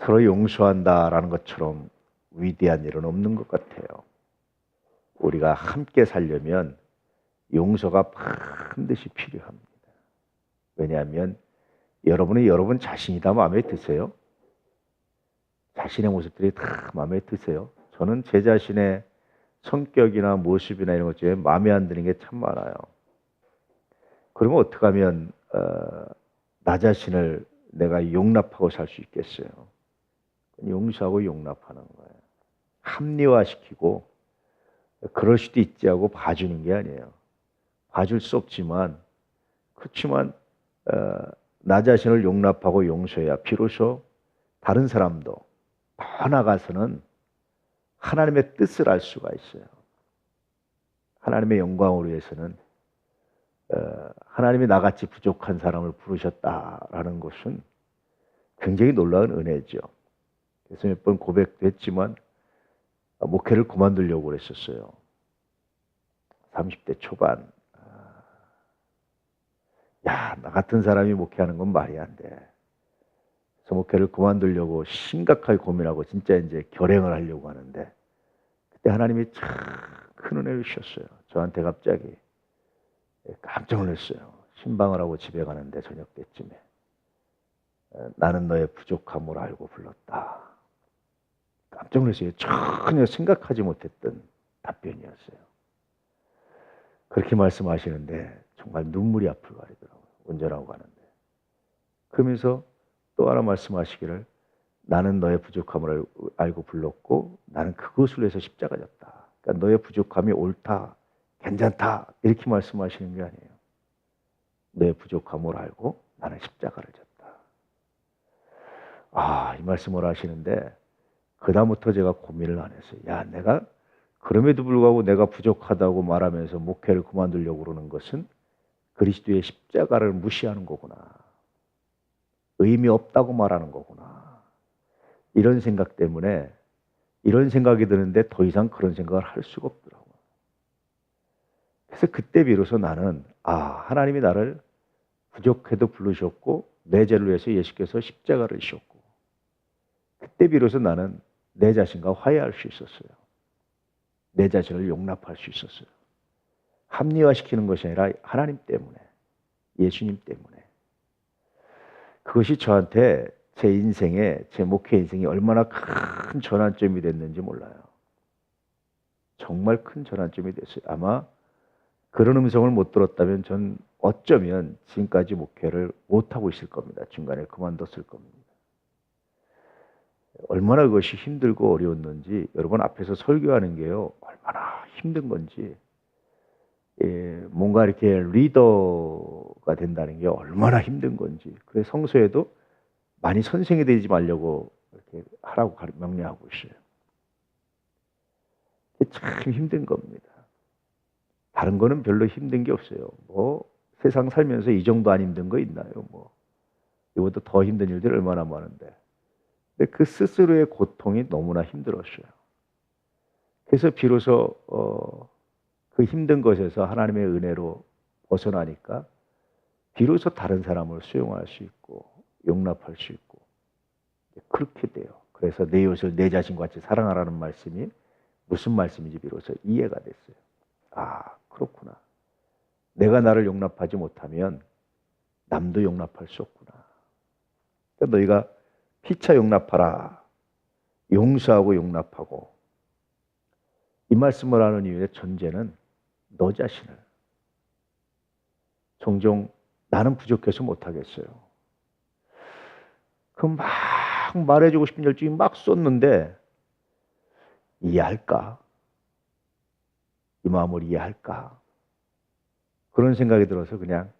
서로 용서한다라는 것처럼 위대한 일은 없는 것 같아요. 우리가 함께 살려면 용서가 반드시 필요합니다. 왜냐하면 여러분이 여러분 자신이 다 마음에 드세요? 자신의 모습들이 다 마음에 드세요? 저는 제 자신의 성격이나 모습이나 이런 것 중에 마음에 안 드는 게 참 많아요. 그러면 어떻게 하면 어, 나 자신을 내가 용납하고 살 수 있겠어요? 용서하고 용납하는 거예요. 합리화시키고 그럴 수도 있지 하고 봐주는 게 아니에요. 봐줄 수 없지만 그렇지만 어, 나 자신을 용납하고 용서해야 비로소 다른 사람도 더 나가서는 하나님의 뜻을 알 수가 있어요. 하나님의 영광을 위해서는 어, 하나님이 나같이 부족한 사람을 부르셨다라는 것은 굉장히 놀라운 은혜죠. 그래서 몇 번 고백도 했지만 목회를 그만두려고 그랬었어요. 30대 초반. 아, 야, 나 같은 사람이 목회하는 건 말이 안 돼. 그래서 목회를 그만두려고 심각하게 고민하고 진짜 이제 결행을 하려고 하는데 그때 하나님이 참 큰 은혜를 주셨어요. 저한테 갑자기 깜짝 놀랐어요. 신방을 하고 집에 가는데 저녁 때쯤에 나는 너의 부족함을 알고 불렀다. 깜짝 놀랐어요. 전혀 생각하지 못했던 답변이었어요. 그렇게 말씀하시는데 정말 눈물이 앞을 가리더라고요. 운전하고 가는데. 그러면서 또 하나 말씀하시기를 나는 너의 부족함을 알고 불렀고 나는 그것을 위해서 십자가 졌다. 그러니까 너의 부족함이 옳다, 괜찮다 이렇게 말씀하시는 게 아니에요. 너의 부족함을 알고 나는 십자가를 졌다. 아, 이 말씀을 하시는데 그다음부터 제가 고민을 안 했어요. 야, 내가 그럼에도 불구하고 내가 부족하다고 말하면서 목회를 그만두려고 그러는 것은 그리스도의 십자가를 무시하는 거구나. 의미 없다고 말하는 거구나. 이런 생각 때문에 이런 생각이 드는데 더 이상 그런 생각을 할 수가 없더라고요. 그래서 그때 비로소 나는 아, 하나님이 나를 부족해도 부르셨고 내 죄를 위해서 예수께서 십자가를 지셨고 그때 비로소 나는 내 자신과 화해할 수 있었어요. 내 자신을 용납할 수 있었어요. 합리화시키는 것이 아니라 하나님 때문에, 예수님 때문에. 그것이 저한테 제 인생에, 제 목회 인생이 얼마나 큰 전환점이 됐는지 몰라요. 정말 큰 전환점이 됐어요. 아마 그런 음성을 못 들었다면 전 어쩌면 지금까지 목회를 못하고 있을 겁니다. 중간에 그만뒀을 겁니다. 얼마나 그것이 힘들고 어려웠는지 여러분 앞에서 설교하는 게요 얼마나 힘든 건지 예, 뭔가 이렇게 리더가 된다는 게 얼마나 힘든 건지 그래 성서에도 많이 선생이 되지 말려고 이렇게 하라고 명령하고 있어요. 참 힘든 겁니다. 다른 거는 별로 힘든 게 없어요. 뭐 세상 살면서 이 정도 안 힘든 거 있나요? 뭐 이것도 더 힘든 일들 얼마나 많은데 근데 그 스스로의 고통이 너무나 힘들었어요. 그래서 비로소 어, 그 힘든 것에서 하나님의 은혜로 벗어나니까 비로소 다른 사람을 수용할 수 있고 용납할 수 있고 그렇게 돼요. 그래서 내 이웃을 내 자신과 같이 사랑하라는 말씀이 무슨 말씀인지 비로소 이해가 됐어요. 아 그렇구나. 내가 나를 용납하지 못하면 남도 용납할 수 없구나. 그러니까 너희가 피차 용납하라. 용서하고 용납하고. 이 말씀을 하는 이유의 전제는 너 자신을. 종종 나는 부족해서 못하겠어요. 그 막 말해주고 싶은 열정이 막 쏟는데 이해할까? 이 마음을 이해할까? 그런 생각이 들어서 그냥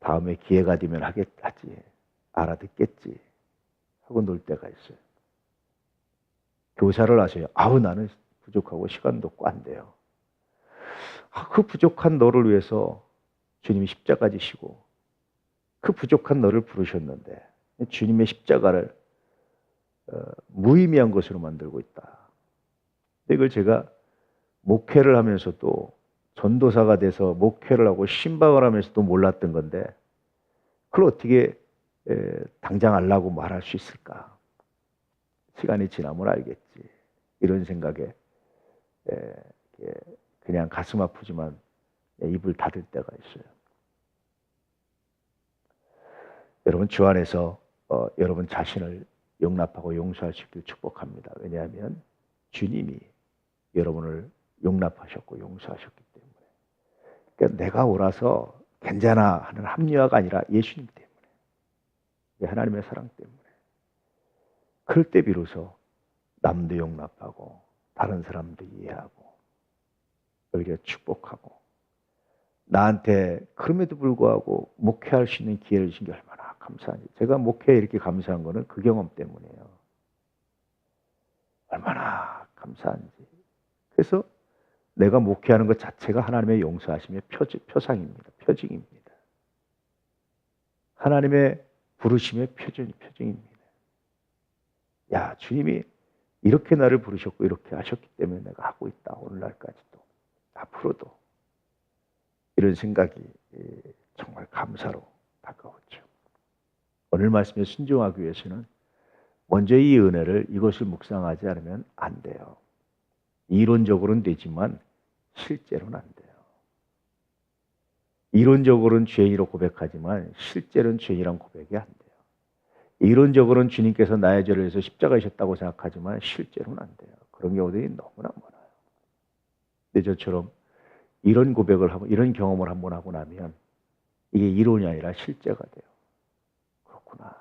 다음에 기회가 되면 하겠지. 알아듣겠지. 하고 놀 때가 있어요. 교사를 하세요. 아우 나는 부족하고 시간도 없고 안 돼요. 아, 그 부족한 너를 위해서 주님이 십자가 지시고 그 부족한 너를 부르셨는데 주님의 십자가를 어, 무의미한 것으로 만들고 있다. 이걸 제가 목회를 하면서도 전도사가 돼서 목회를 하고 신방을 하면서도 몰랐던 건데 그걸 어떻게 당장 알라고 말할 수 있을까? 시간이 지나면 알겠지. 이런 생각에 그냥 가슴 아프지만 입을 닫을 때가 있어요. 여러분 주 안에서 어, 여러분 자신을 용납하고 용서할 수 있길 축복합니다. 왜냐하면 주님이 여러분을 용납하셨고 용서하셨기 때문에. 그러니까 내가 옳아서 괜찮아 하는 합리화가 아니라 예수님 때문에. 하나님의 사랑 때문에. 그럴 때 비로소 남도 용납하고 다른 사람도 이해하고 오히려 축복하고 나한테 그럼에도 불구하고 목회할 수 있는 기회를 주신 게 얼마나 감사한지. 제가 목회에 이렇게 감사한 거는 그 경험 때문이에요. 얼마나 감사한지. 그래서 내가 목회하는 것 자체가 하나님의 용서하심의 표상입니다. 표징입니다. 하나님의 부르심의 표준, 표징입니다. 야, 주님이 이렇게 나를 부르셨고 이렇게 하셨기 때문에 내가 하고 있다. 오늘날까지도. 앞으로도. 이런 생각이 정말 감사로 다가오죠. 오늘 말씀에 순종하기 위해서는 먼저 이 은혜를 이것을 묵상하지 않으면 안 돼요. 이론적으로는 되지만 실제로는 안 돼요. 이론적으로는 죄인으로 고백하지만 실제로는 죄인이란 고백이 안 돼요. 이론적으로는 주님께서 나의 죄를 위해서 십자가이셨다고 생각하지만 실제로는 안 돼요. 그런 경우들이 너무나 많아요. 근데 저처럼 이런 고백을 하고 이런 경험을 한번 하고 나면 이게 이론이 아니라 실제가 돼요. 그렇구나.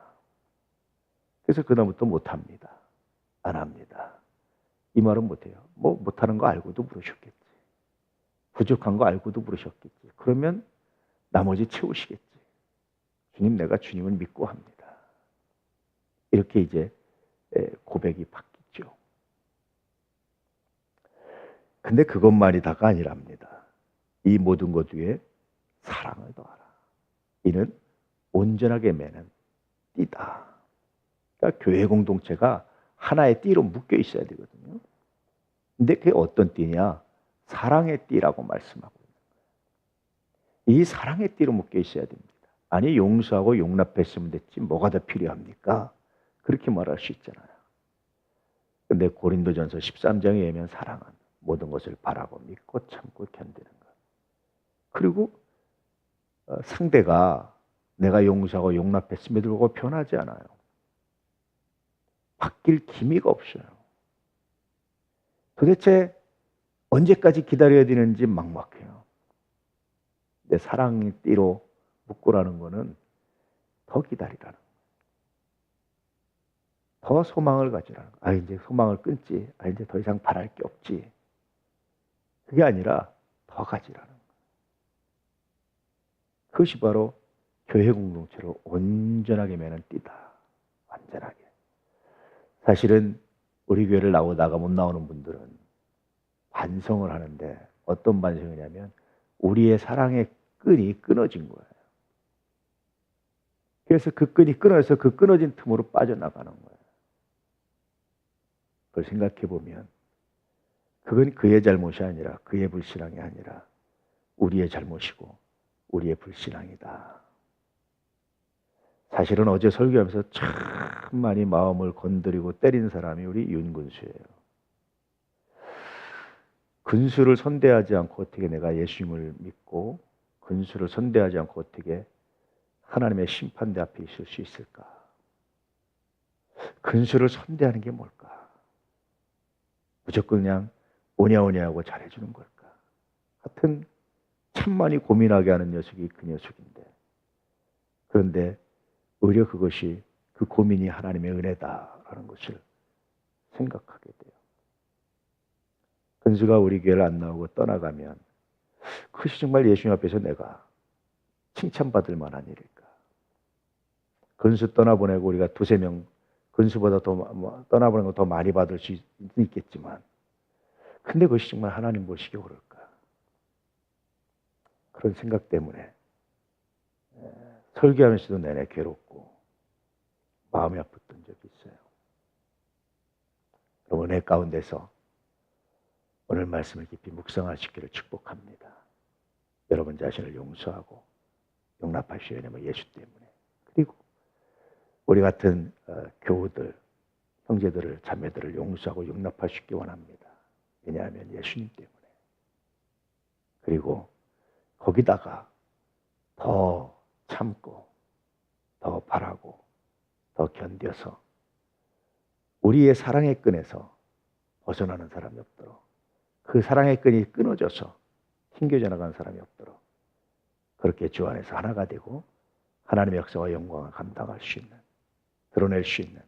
그래서 그다음부터 못합니다. 안 합니다. 이 말은 못해요. 뭐 못하는 거 알고도 물으셨겠지. 부족한 거 알고도 물으셨겠지. 그러면 나머지 채우시겠지. 주님 내가 주님을 믿고 합니다. 이렇게 이제 고백이 바뀌죠. 근데 그것만이 다가 아니랍니다. 이 모든 것 위에 사랑을 더하라. 이는 온전하게 매는 띠다. 그러니까 교회 공동체가 하나의 띠로 묶여 있어야 되거든요. 근데 그게 어떤 띠냐? 사랑의 띠라고 말씀하고. 이 사랑의 띠로 묶여 있어야 됩니다. 아니 용서하고 용납했으면 됐지 뭐가 더 필요합니까? 그렇게 말할 수 있잖아요. 근데 고린도전서 13장에 의하면 사랑은 모든 것을 바라고 믿고 참고 견디는 것. 그리고 어, 상대가 내가 용서하고 용납했음에도 불구하고 변하지 않아요. 바뀔 기미가 없어요. 도대체 언제까지 기다려야 되는지 막막해요. 내 사랑의 띠로 묶고라는 거는 더 기다리라는 더 소망을 가지라는 거. 아 이제 소망을 끊지. 아 이제 더 이상 바랄 게 없지. 그게 아니라 더 가지라는 거. 그것이 바로 교회 공동체로 온전하게 매는 띠다. 완전하게. 사실은 우리 교회를 나오다가 못 나오는 분들은 반성을 하는데 어떤 반성이냐면 우리의 사랑의 끈이 끊어진 거예요. 그래서 그 끈이 끊어서 그 끊어진 틈으로 빠져나가는 거예요. 그걸 생각해 보면 그건 그의 잘못이 아니라 그의 불신앙이 아니라 우리의 잘못이고 우리의 불신앙이다. 사실은 어제 설교하면서 참 많이 마음을 건드리고 때린 사람이 우리 윤근수예요. 근수를 선대하지 않고 어떻게 내가 예수님을 믿고 근수를 선대하지 않고 어떻게 하나님의 심판대 앞에 있을 수 있을까? 근수를 선대하는 게 뭘까? 무조건 그냥 오냐오냐 하고 잘해주는 걸까? 하여튼 참 많이 고민하게 하는 녀석이 그 녀석인데 그런데 오히려 그것이 그 고민이 하나님의 은혜다라는 것을 생각하게 돼요. 근수가 우리 교회를 안 나오고 떠나가면 그것이 정말 예수님 앞에서 내가 칭찬받을 만한 일일까? 근수 떠나보내고 우리가 두세 명 근수보다 더 뭐, 떠나보는 거더 많이 받을 수 있겠지만 근데 그것이 정말 하나님 보시기 옳을까? 그런 생각 때문에 설교하면서도 내내 괴롭고 마음이 아팠던 적이 있어요. 은혜 가운데서 오늘 말씀을 깊이 묵상하시기를 축복합니다. 여러분 자신을 용서하고 용납하셔야 되면 예수 때문에 그리고 우리 같은 어, 교우들 형제들을 자매들을 용서하고 용납하시기 원합니다. 왜냐하면 예수님 때문에. 그리고 거기다가 더 참고 더 바라고 더 견뎌서 우리의 사랑의 끈에서 벗어나는 사람이 없도록 그 사랑의 끈이 끊어져서 튕겨져 나가는 사람이 없도록 그렇게 주 안에서 하나가 되고 하나님의 역사와 영광을 감당할 수 있는 드러낼 수 있는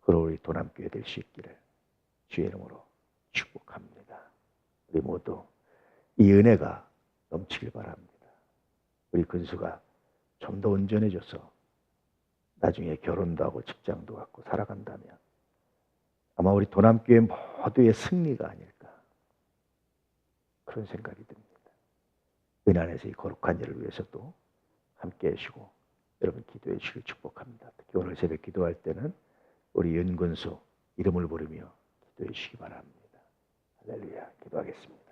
그런 우리 도남교회 될 수 있기를 주의 이름으로 축복합니다. 우리 모두 이 은혜가 넘치길 바랍니다. 우리 근수가 좀 더 온전해져서 나중에 결혼도 하고 직장도 갖고 살아간다면 아마 우리 도남교회 모두의 승리가 아닐까 그런 생각이 듭니다. 은 안에서 이 거룩한 일을 위해서도 함께 해주시고 여러분 기도해 주시길 축복합니다. 특히 오늘 새벽 기도할 때는 우리 윤근수 이름을 부르며 기도해 주시기 바랍니다. 할렐루야 기도하겠습니다.